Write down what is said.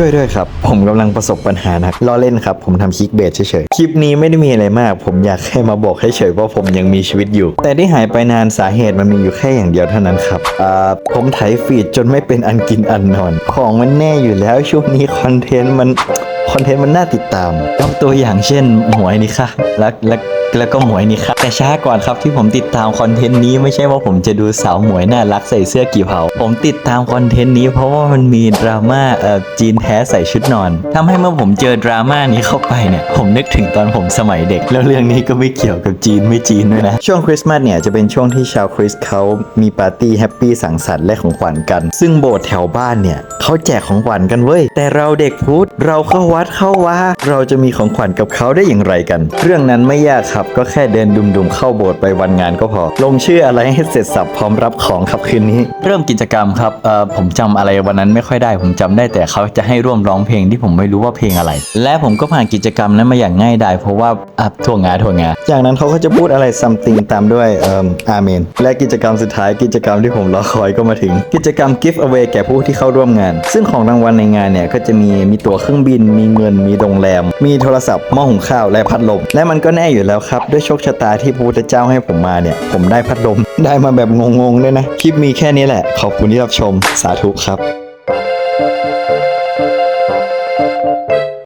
ช่วยด้วยครับ ผมกำลังประสบปัญหานักล้อเล่นครับ ผมทำคลิกเบสเฉยๆ คลิปนี้ไม่ได้มีอะไรมาก ผมอยากแค่มาบอกให้เฉยๆว่าผมยังมีชีวิตอยู่ แต่ที่หายไปนานสาเหตุมันมีอยู่แค่อย่างเดียวเท่านั้นครับอ่าผมไถฟีดจนไม่เป็นอันกินอันนอน ของมันแน่อยู่แล้วช่วงนี้คอนเทนต์มันคอนเทนต์มันน่าติดตามยกตัวอย่างเช่นหวยนี่ค่ะแล้วแล้ว แล้วก็หมวยนี่ค่ะแต่ช้าก่อนครับที่ผมติดตามคอนเทนต์นี้ไม่ใช่ว่าผมจะดูสาวหมวยน่ารักใส่เสื้อกี่เผาผมติดตามคอนเทนต์นี้เพราะว่ามันมีดราม่าเอ่อจีนแท้ใส่ชุดนอนทำให้เมื่อผมเจอดราม่านี้เข้าไปเนี่ยผมนึกถึงตอนผมสมัยเด็ก แล้วเรื่องนี้ก็ไม่เกี่ยวกับจีนไม่จีนด้วยนะ ช่วงคริสต์มาสเนี่ยจะเป็นช่วงที่ชาวคริสต์เขามีปาร์ตี้แฮปปี้สังสรรค์และของขวัญกัน ซึ่งโบสถ์แถวบ้านเนี่ย เขาแจกของขวัญกันเว้ย แต่เราเด็กพุทธเราเข้าวัดเข้าว่า เราจะมีของขวัญกับเขาได้อย่างไรกัน เรื่องนั้นไม่ยากครับก็แค่เดินดุมๆเข้าโบสถ์ไปวันงานก็พอ ลงชื่ออะไรให้เสร็จสับพร้อมรับของครับคืนนี้ เริ่มกิจกรรมครับเอ่อผมจำอะไรวันนั้นไม่ค่อยได้ ผมจำได้แต่เขาจะให้ร่วมร้องเพลงที่ผมไม่รู้ว่าเพลงอะไร และผมก็ผ่านกิจกรรมนั้นมาอย่างง่ายดายเพราะว่าอะถั่วงาถั่วงาจากนั้นเขาก็จะพูดอะไร something ตามด้วยเอ่ออาเมน และกิจกรรมสุดท้ายกิจกรรมที่ผมรอคอยก็มาถึง กิจกรรม give away แก่ผู้ที่เข้าร่วมงานซึ่งของรางวัลในงานเนี่ยก็จะมีมีตั๋วเครื่องบิน มีเงิน มีโรงแรม มีโทรศัพท์หม้อหุงข้าวและพัดลม และมันก็แน่อยู่แล้วครับ ด้วยโชคชะตาที่พระพุทธเจ้าให้ผมมาเนี่ย ผมได้พัดลม ได้มาแบบงงๆด้วยนะ คลิปมีแค่นี้แหละ ขอบคุณที่รับชม สาธุครับ